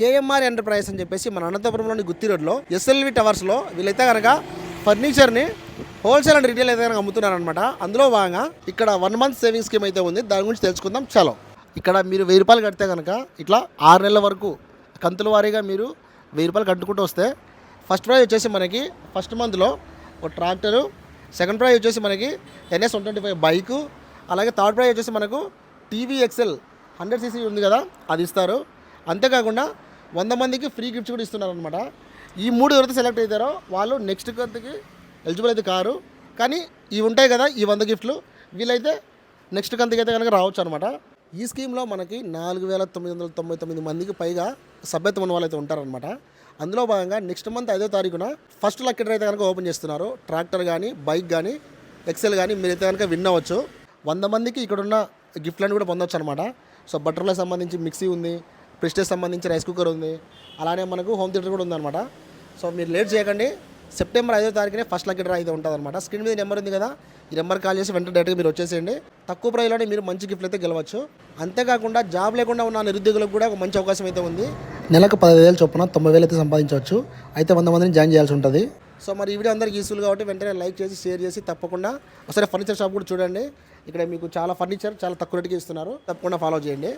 KMR enterprises అని చెప్పేసి మన అనంతపురంలోని గుత్తి రోడ్లో ఎస్ఎల్వి టవర్స్లో వీళ్ళైతే కనుక ఫర్నిచర్ని హోల్సేల్ అండ్ రిటైల్ అయితే కనుక అమ్ముతున్నారనమాట అందులో భాగంగా ఇక్కడ వన్ మంత్ సేవింగ్ స్కీమ్ అయితే ఉంది. దాని గురించి తెలుసుకుందాం. చలో. ఇక్కడ మీరు వెయ్యి రూపాయలు కడితే కనుక ఇట్లా ఆరు నెలల వరకు కంతుల వారీగా మీరు వెయ్యి రూపాయలు కట్టుకుంటూ వస్తే ఫస్ట్ ప్రైజ్ వచ్చేసి మనకి ఫస్ట్ మంత్లో ఒక ట్రాక్టరు సెకండ్ ప్రైజ్ వచ్చేసి మనకి NS one twenty five bike అలాగే థర్డ్ ప్రైజ్ వచ్చేసి మనకు టీవీ ఎక్సెల్ హండ్రెడ్ సీసీ ఉంది కదా అది ఇస్తారు. అంతేకాకుండా వంద మందికి ఫ్రీ గిఫ్ట్స్ కూడా ఇస్తున్నారు అనమాట ఈ మూడు ఎవరైతే సెలెక్ట్ అవుతారో వాళ్ళు నెక్స్ట్ కంత్కి ఎలిజిబుల్ అయితే కారు. కానీ ఇవి ఉంటాయి కదా ఈ వంద గిఫ్ట్లు వీళ్ళైతే నెక్స్ట్ కంత్కి అయితే కనుక రావచ్చు అనమాట ఈ స్కీమ్లో మనకి నాలుగు వేల తొమ్మిది వందల తొంభై తొమ్మిది మందికి పైగా సభ్యత్వం ఉన్న వాళ్ళైతే ఉంటారనమాట అందులో భాగంగా నెక్స్ట్ మంత్ ఐదో తారీఖున ఫస్ట్ లక్కీ అయితే కనుక ఓపెన్ చేస్తున్నారు. ట్రాక్టర్ కానీ బైక్ కానీ ఎక్సెల్ కానీ మీరైతే కనుక విన్ అవ్వచ్చు. వంద మందికి ఇక్కడున్న గిఫ్ట్లను కూడా పొందొచ్చు అనమాట సో బటర్ఫ్లై సంబంధించి మిక్సీ ఉంది. ప్రెస్టేజ్ సంబంధించి రైస్ కుక్కర్ ఉంది. అలానే మనకు హోమ్ థియేటర్ కూడా ఉందన్నమాట. సో మీరు లేట్ చేయకండి. సెప్టెంబర్ ఐదో తారీఖునే ఫస్ట్ లక్కీ డ్రా అయితే ఉంటుంది అనమాట స్క్రీన్ మీద నెంబర్ ఉంది కదా ఈ నెంబర్ కాల్ చేసి వెంటనే డైరెక్ట్గా మీరు వచ్చేసేయండి. తక్కువ ప్రైస్లోనే మీరు మంచి గిఫ్ట్లు అయితే గెలవచ్చు. అంతేకాకుండా జాబ్ లేకుండా ఉన్న నిరుద్యోగులకు కూడా ఒక మంచి అవకాశం అయితే ఉంది. నెలకు పదివేలు చొప్పున తొంభై వేలు అయితే సంపాదించవచ్చు. అయితే వంద మందిని జాయిన్ చేయాల్సి ఉంటుంది. సో మరి ఈ వీడియో అందరికీ యూస్ఫుల్ కాబట్టి వెంటనే లైక్ చేసి షేర్ చేసి తప్పకుండా. ఒకసారి ఫర్నిచర్ షాప్ కూడా చూడండి. ఇక్కడ మీకు చాలా ఫర్నిచర్ చాలా తక్కువ రేటుకి ఇస్తున్నారు. తప్పకుండా ఫాలో చేయండి.